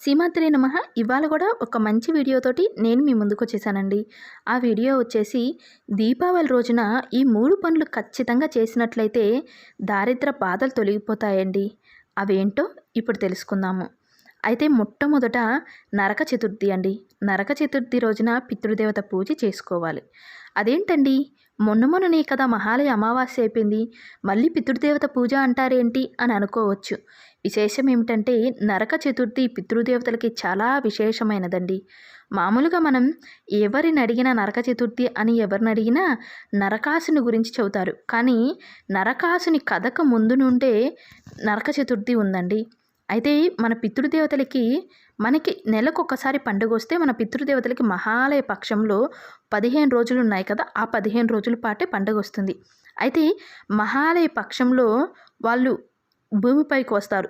సీమాత్రి నమ. ఇవాళ కూడా ఒక మంచి వీడియోతోటి నేను మీ ముందుకు వచ్చేసానండి. ఆ వీడియో వచ్చేసి దీపావళి రోజున ఈ మూడు పనులు ఖచ్చితంగా చేసినట్లయితే దారిద్ర బాధలు తొలగిపోతాయండి. అవేంటో ఇప్పుడు తెలుసుకుందాము. అయితే మొట్టమొదట నరక చతుర్థి అండి. నరక చతుర్థి రోజున పితృదేవత పూజ చేసుకోవాలి. అదేంటండి? మొన్న మొన్ననే కదా మహాలయ అమావాస్య అయిపోయింది. మళ్ళీ పితృదేవత పూజ అంటారేంటి అని అనుకోవచ్చు. విశేషం ఏమిటంటే నరక చతుర్థి పితృదేవతలకి చాలా విశేషమైనదండి. మామూలుగా మనం ఎవరిని అడిగినా నరక చతుర్థి అని ఎవరిని అడిగినా నరకాసుని గురించి చెబుతారు. కానీ నరకాసుని కథకు ముందు నుండే నరక చతుర్థి ఉందండి. అయితే మన పితృదేవతలకి మనకి నెలకు ఒకసారి పండుగ వస్తే మన పితృదేవతలకి మహాలయ పక్షంలో పదిహేను రోజులు ఉన్నాయి కదా ఆ పదిహేను రోజుల పాటే పండుగ వస్తుంది అయితే మహాలయ పక్షంలో వాళ్ళు భూమిపైకి వస్తారు.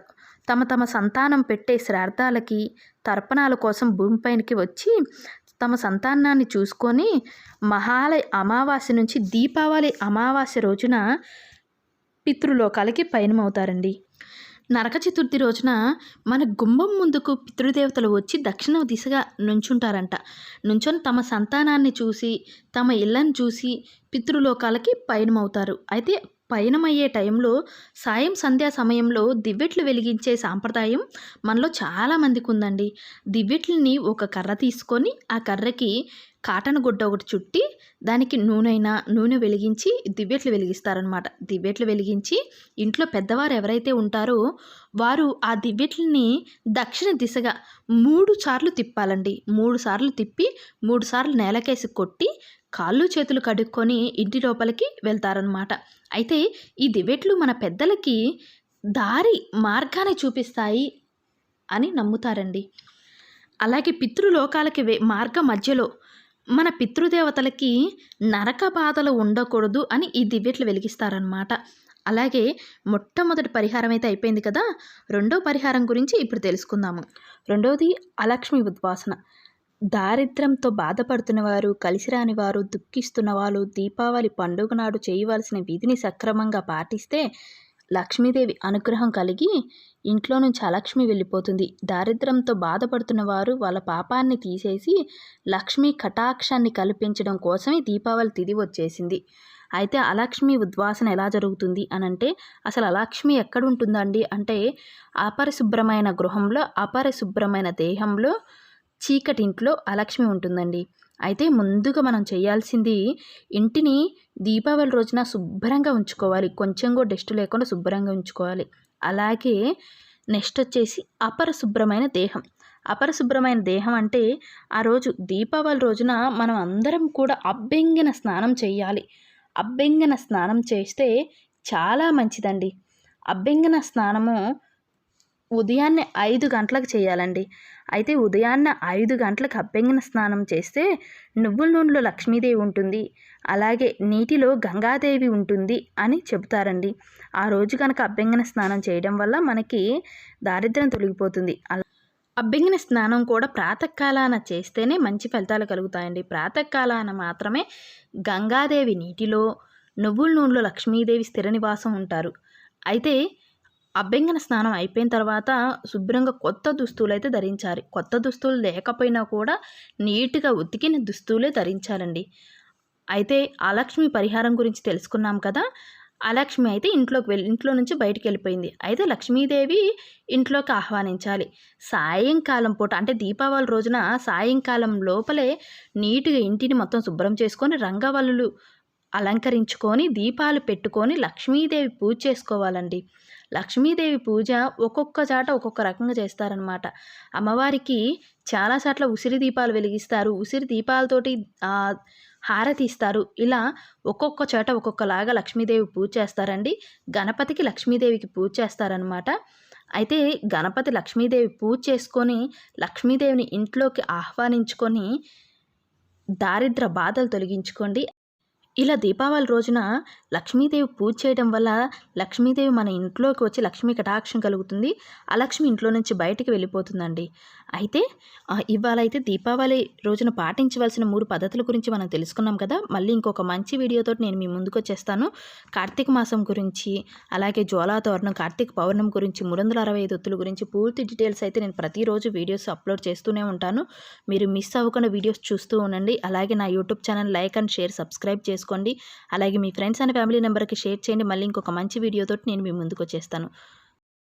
తమ తమ సంతానం పెట్టే శ్రార్థాలకి తర్పణాల కోసం భూమిపైనకి వచ్చి తమ సంతానాన్ని చూసుకొని మహాలయ అమావాస్య నుంచి దీపావళి అమావాస్య రోజున పితృలోకాలకి పయనమవుతారండి. నరక చతుర్థి రోజున మన గుమ్మం ముందుకు పితృదేవతలు వచ్చి దక్షిణ దిశగా నుంచుంటారంట. నుంచొని తమ సంతానాన్ని చూసి తమ ఇళ్ళని చూసి పితృలోకాలకి పయనమవుతారు. అయితే పయనమయ్యే టైంలో సాయం సంధ్యా సమయంలో దివ్వెట్లు వెలిగించే సాంప్రదాయం మనలో చాలామందికి ఉందండి. దివ్వెట్లని ఒక కర్ర తీసుకొని ఆ కర్రకి కాటన్ గుడ్డ ఒకటి చుట్టి దానికి నూనెనా నూనె వెలిగించి దివ్యట్లు వెలిగిస్తారనమాట దివ్యట్లు వెలిగించి ఇంట్లో పెద్దవారు ఎవరైతే ఉంటారో వారు ఆ దివ్యట్లని దక్షిణ దిశగా మూడు సార్లు తిప్పాలండి. మూడు సార్లు తిప్పి మూడు సార్లు నేలకేసి కొట్టి కాళ్ళు చేతులు కడుక్కొని ఇంటి లోపలికి వెళ్తారనమాట అయితే ఈ దివెట్లు మన పెద్దలకి దారి మార్గాన్ని చూపిస్తాయి అని నమ్ముతారండి. అలాగే పితృలోకాలకి వే మార్గ మధ్యలో మన పితృదేవతలకి నరక బాధలు ఉండకూడదు అని ఈ దివ్యట్లు వెలిగిస్తారనమాట అలాగే మొట్టమొదటి పరిహారం అయితే అయిపోయింది కదా రెండో పరిహారం గురించి ఇప్పుడు తెలుసుకుందాము. రెండవది అలక్ష్మి ఉద్వాసన. దారిద్ర్యంతో బాధపడుతున్న వారు కలిసి వారు దుఃఖిస్తున్న వాళ్ళు దీపావళి పండుగ నాడు చేయవలసిన విధిని సక్రమంగా పాటిస్తే లక్ష్మీదేవి అనుగ్రహం కలిగి ఇంట్లో నుంచి అలక్ష్మి వెళ్ళిపోతుంది. దారిద్ర్యంతో బాధపడుతున్న వారు వాళ్ళ పాపాన్ని తీసేసి లక్ష్మీ కటాక్షాన్ని కల్పించడం కోసమే దీపావళి తిది వచ్చేసింది. అయితే అలక్ష్మి ఉద్వాసన ఎలా జరుగుతుంది అని అంటే అసలు అలక్ష్మి ఎక్కడుంటుందండి అంటే అపరిశుభ్రమైన గృహంలో అపరిశుభ్రమైన దేహంలో చీకటి ఇంట్లో అలక్ష్మి ఉంటుందండి. అయితే ముందుగా మనం చేయాల్సింది ఇంటిని దీపావళి రోజున శుభ్రంగా ఉంచుకోవాలి. కొంచెం కూడా డస్ట్ లేకుండా శుభ్రంగా ఉంచుకోవాలి. అలాగే నెక్స్ట్ వచ్చేసి అపరిశుభ్రమైన దేహం. అపరిశుభ్రమైన దేహం అంటే ఆ రోజు దీపావళి రోజున మనం అందరం కూడా అబ్బెంగిన స్నానం చేయాలి. అబ్బెంగిన స్నానం చేస్తే చాలా మంచిదండి. అబ్బెంగిన స్నానము ఉదయాన్నే ఐదు గంటలకు చేయాలండి. అయితే ఉదయాన్నే ఐదు గంటలకు అబ్బెంగిన స్నానం చేస్తే నువ్వుల నూనెలో లక్ష్మీదేవి ఉంటుంది. అలాగే నీటిలో గంగాదేవి ఉంటుంది అని చెబుతారండి. ఆ రోజు కనుక అబ్బెంగిన స్నానం చేయడం వల్ల మనకి దారిద్ర్యం తొలగిపోతుంది. అలా అబ్బెంగిన స్నానం కూడా ప్రాతకాలాన చేస్తేనే మంచి ఫలితాలు కలుగుతాయండి. ప్రాతకాలాన మాత్రమే గంగాదేవి నీటిలో నువ్వుల నూనెలో లక్ష్మీదేవి స్థిర నివాసం ఉంటారు. అయితే అభ్యంగన స్నానం అయిపోయిన తర్వాత శుభ్రంగా కొత్త దుస్తులు అయితే ధరించాలి. కొత్త దుస్తులు లేకపోయినా కూడా నీట్గా ఉతికిన దుస్తులే ధరించాలండి. అయితే అలక్ష్మి పరిహారం గురించి తెలుసుకున్నాం కదా అలక్ష్మి అయితే ఇంట్లోకి వెళ్ళి ఇంట్లో నుంచి బయటికి వెళ్ళిపోయింది. అయితే లక్ష్మీదేవి ఇంట్లోకి ఆహ్వానించాలి. సాయంకాలం పూట అంటే దీపావళి రోజున సాయంకాలం లోపలే నీట్గా ఇంటిని మొత్తం శుభ్రం చేసుకొని రంగవల్లులు అలంకరించుకొని దీపాలు పెట్టుకొని లక్ష్మీదేవి పూజ చేసుకోవాలండి. లక్ష్మీదేవి పూజ ఒక్కొక్క చాట ఒక్కొక్క రకంగా చేస్తారనమాట అమ్మవారికి చాలా చాట్ల ఉసిరి దీపాలు వెలిగిస్తారు. ఉసిరి దీపాలతోటి హారతి ఇస్తారు. ఇలా ఒక్కొక్క చోట ఒక్కొక్కలాగా లక్ష్మీదేవి పూజ చేస్తారండి. గణపతికి లక్ష్మీదేవికి పూజ చేస్తారనమాట అయితే గణపతి లక్ష్మీదేవి పూజ చేసుకొని లక్ష్మీదేవిని ఇంట్లోకి ఆహ్వానించుకొని దారిద్ర బాధలు తొలగించుకోండి. ఇలా దీపావళి రోజున లక్ష్మీదేవి పూజ చేయడం వల్ల లక్ష్మీదేవి మన ఇంట్లోకి వచ్చి లక్ష్మీ కటాక్షం కలుగుతుంది. ఆ లక్ష్మి ఇంట్లో నుంచి బయటికి వెళ్ళిపోతుందండి. అయితే ఇవాళ అయితే దీపావళి రోజున పాటించవలసిన మూడు పద్ధతుల గురించి మనం తెలుసుకున్నాం కదా. మళ్ళీ ఇంకొక మంచి వీడియోతో నేను మీ ముందుకు వచ్చేస్తాను. కార్తీక మాసం గురించి అలాగే జ్వాలాతోరణం కార్తీక పౌర్ణం గురించి మూడు వందల అరవై ఐదు ఒత్తుల గురించి పూర్తి డీటెయిల్స్ అయితే నేను ప్రతిరోజు వీడియోస్ అప్లోడ్ చేస్తూనే ఉంటాను. మీరు మిస్ అవ్వకుండా వీడియోస్ చూస్తూ ఉండండి. అలాగే నా YouTube channel like and share subscribe చేసుకోండి. అలాగే మీ ఫ్రెండ్స్ అండ్ ఫ్యామిలీ నెంబర్కి షేర్ చేయండి. మళ్ళీ ఇంకొక మంచి వీడియోతో నేను మీ ముందుకు వచ్చేస్తాను